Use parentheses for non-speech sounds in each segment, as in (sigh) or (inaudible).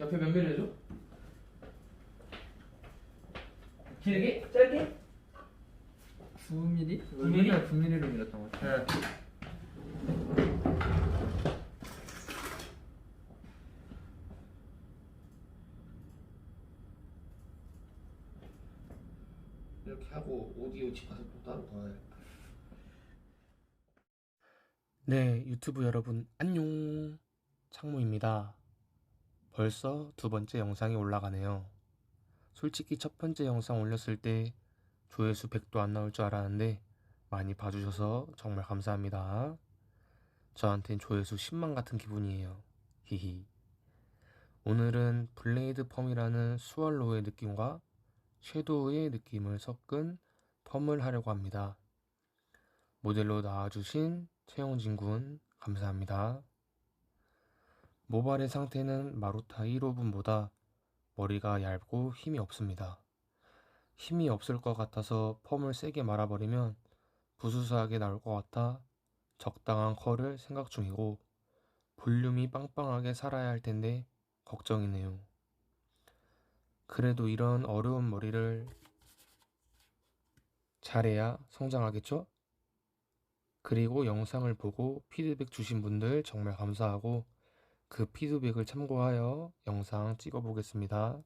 옆에 몇 미리 해줘? 길게? 짧게? 9mm? 9mm? 9mm로 밀었던 것 같아. 응. 이렇게 하고 오디오 집 가서 또 따로 가야겠다. 네, 유튜브 여러분 안녕. 창모입니다. 벌써 두 번째 영상이 올라가네요. 솔직히 첫 번째 영상 올렸을 때 조회수 100도 안 나올 줄 알았는데 많이 봐주셔서 정말 감사합니다. 저한텐 조회수 10만 같은 기분이에요. 히히. 오늘은 블레이드 펌이라는 수월로의 느낌과 섀도우의 느낌을 섞은 펌을 하려고 합니다. 모델로 나와주신 최영진 군 감사합니다. 모발의 상태는 마루타 1호분보다 머리가 얇고 힘이 없습니다. 힘이 없을 것 같아서 펌을 세게 말아버리면 부수수하게 나올 것 같아 적당한 컬을 생각 중이고 볼륨이 빵빵하게 살아야 할 텐데 걱정이네요. 그래도 이런 어려운 머리를 잘해야 성장하겠죠? 그리고 영상을 보고 피드백 주신 분들 정말 감사하고 그 피드백을 참고하여 영상 찍어 보겠습니다.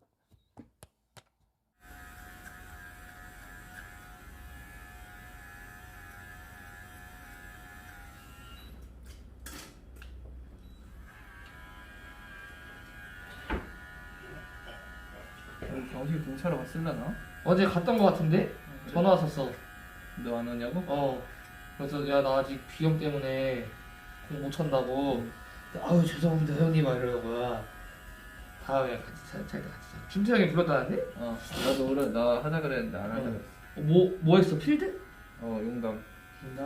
경식 공차로 갔을라나? 어제 갔던 거 같은데? 전화 왔었어. 너 안 오냐고? 어. 그래서 야 나 아직 비염 때문에 공 못 찬다고. 아유 죄송합니다 형님 거야. 다음에 같이 잘, 잘 같이 자. 준태 형이 불렀다는데? 어. 나도 그래. 나 하자 그랬는데 안 하자 어. 그랬어. 어, 뭐, 뭐 했어? 필드? 어, 용담. 나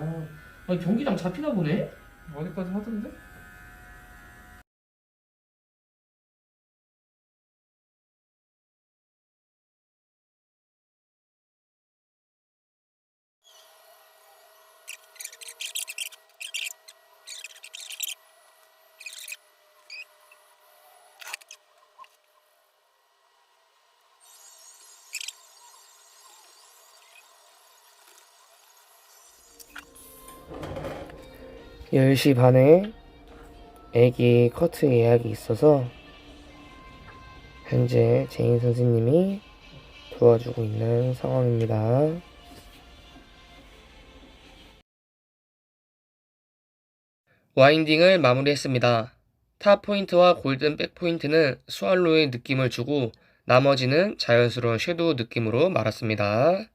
아니, 경기장 잡히나 보네? 어디까지 하던데? 열시 반에 애기 커트 예약이 있어서 현재 제인 선생님이 도와주고 있는 상황입니다. 와인딩을 마무리했습니다. 탑 포인트와 골든 백 포인트는 수알로의 느낌을 주고 나머지는 자연스러운 섀도우 느낌으로 말았습니다.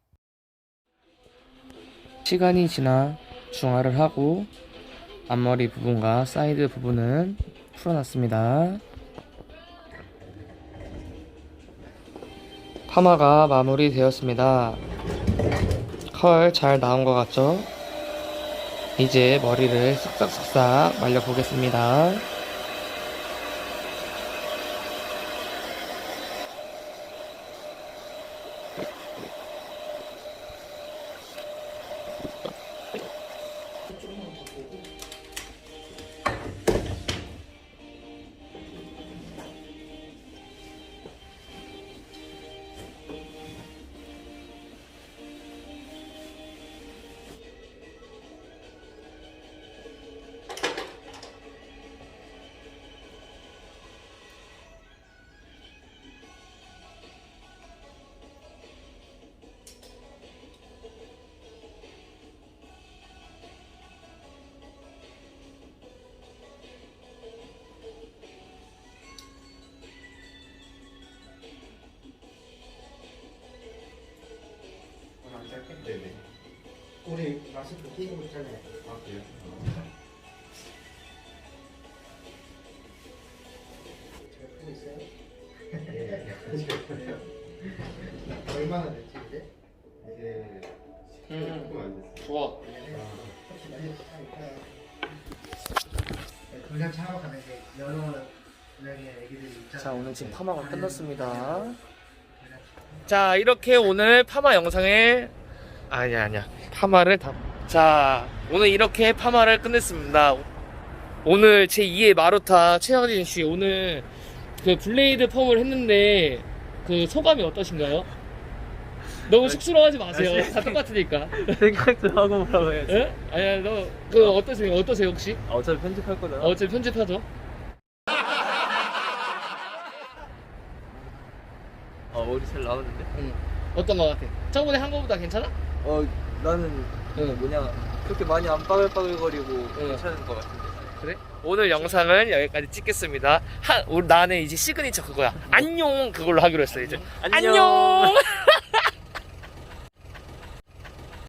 시간이 지나 중화를 하고 앞머리 부분과 사이드 부분은 풀어놨습니다. 파마가 마무리되었습니다. 컬 잘 나온 것 같죠? 이제 머리를 싹싹싹싹 말려보겠습니다. 우리 마스크 끼고 있잖아요. 아, 그래요? 잘 쓰고 있어요? 네. 얼마나 됐지, 이제? 이제 음. 조금 안 됐어요. 좋아. 많이 하니까. 그냥 창업하면 이제 여러 명의 애기들이 있잖아요. 자, 오늘 지금 파마가 끝났습니다. 그냥 자, 이렇게 오늘 파마 영상을 아니야, 아니야. 파마를 다 자, 오늘 이렇게 파마를 끝냈습니다. 오늘 제 2의 마루타 최영진 씨 오늘 그 블레이드 펌을 했는데 그 소감이 어떠신가요? 너무 쑥스러워하지 마세요. 다 똑같으니까. 생각 좀 하고 뭐라고 해야지. 예? 아니야, 너그 어떠세요? 어떠세요 혹시? 아, 어차피 편집할 거잖아. 어, 어차피 편집하죠. 어, 머리 잘 나오는데? 응. 어떤 거 같아? 저번에 한 거보다 괜찮아? 어, 나는 응. 뭐냐 그렇게 많이 안 빠글빠글거리고 괜찮은 것 같은데. 그래? 오늘 영상은 여기까지 찍겠습니다. 한, 우리 나는 이제 시그니처 그거야. 안녕 그걸로 하기로 했어 이제. 안녕. (laughs)